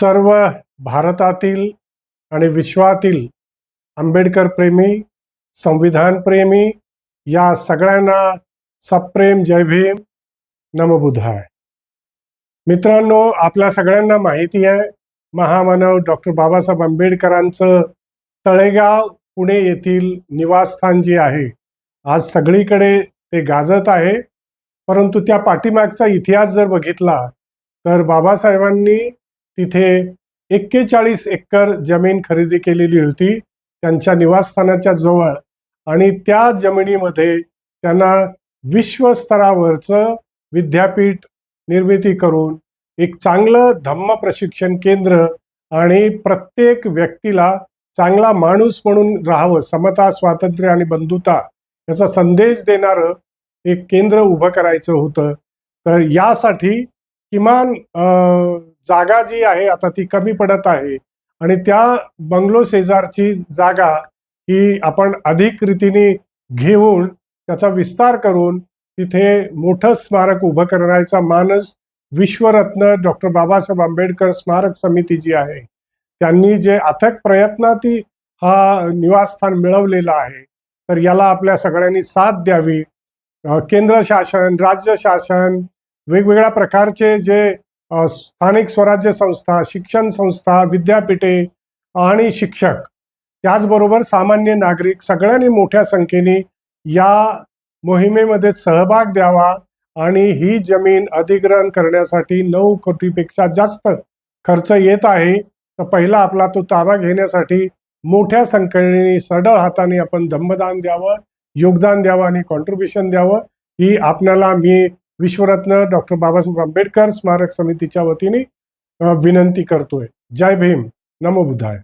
सर्व भारतातील आणि विश्वातील आंबेडकर प्रेमी संविधान प्रेमी या सगळ्यांना सप्रेम जय भीम नमबुधाय मित्रांनो आपल्या सगळ्यांना माहिती आहे महामानव डॉक्टर बाबासाहेब आंबेडकरांचं तळेगाव पुणे येथील निवासस्थान जे आहे आज सगळीकडे ते गाजत आहे. परंतु त्या पाठीमागचा इतिहास जर बघितला तर बाबासाहेबांनी तिथे एक्केचाळीस एकर जमीन खरेदी केलेली होती. त्यांच्या निवासस्थानाच्या जवळ आणि त्या जमिनीमध्ये त्यांना विश्वस्तरावरचं विद्यापीठ निर्मिती करून एक चांगलं धम्म प्रशिक्षण केंद्र आणि प्रत्येक व्यक्तीला चांगला माणूस म्हणून राहावं समता स्वातंत्र्य आणि बंधुता याचा संदेश देणारं एक केंद्र उभं करायचं होतं. तर यासाठी किमान जागा जी आहे आता ती कमी पडत आहे. आणि त्या बंगलो शेजारची जागा ही आपण अधिक रीतीने घेऊन त्याचा विस्तार करून तिथे मोठं स्मारक उभं करण्याचा मानस विश्वरत्न डॉक्टर बाबासाहेब आंबेडकर स्मारक समिती जी आहे त्यांनी जे अथक प्रयत्नाती हा निवासस्थान मिळवलेला आहे तर याला आपल्या सगळ्यांनी साथ द्यावी. केंद्र शासन राज्य शासन वेगवेगळ्या प्रकारचे जे स्थानिक स्वराज्य संस्था शिक्षण संस्था विद्यापीठे आणि शिक्षक. त्याचबरोबर सामान्य नागरिक सगळ्यांनी मोठ्या संख्येने या मोहिमेमध्ये सहभाग द्यावा आणि ही जमीन अधिग्रहण करण्यासाठी नऊ कोटीपेक्षा जास्त खर्च येत आहे. तर पहिला आपला तो ताबा घेण्यासाठी मोठ्या संख्येने सडळ हाताने आपण दंबदान द्यावं योगदान द्यावं आणि कॉन्ट्रीब्युशन द्यावं. ही आपल्याला मी विश्वरत्न डॉक्टर बाबासाहेब आंबेडकर स्मारक समितीच्या वतीने विनंती करतोय. जय भीम. नमो बुधाय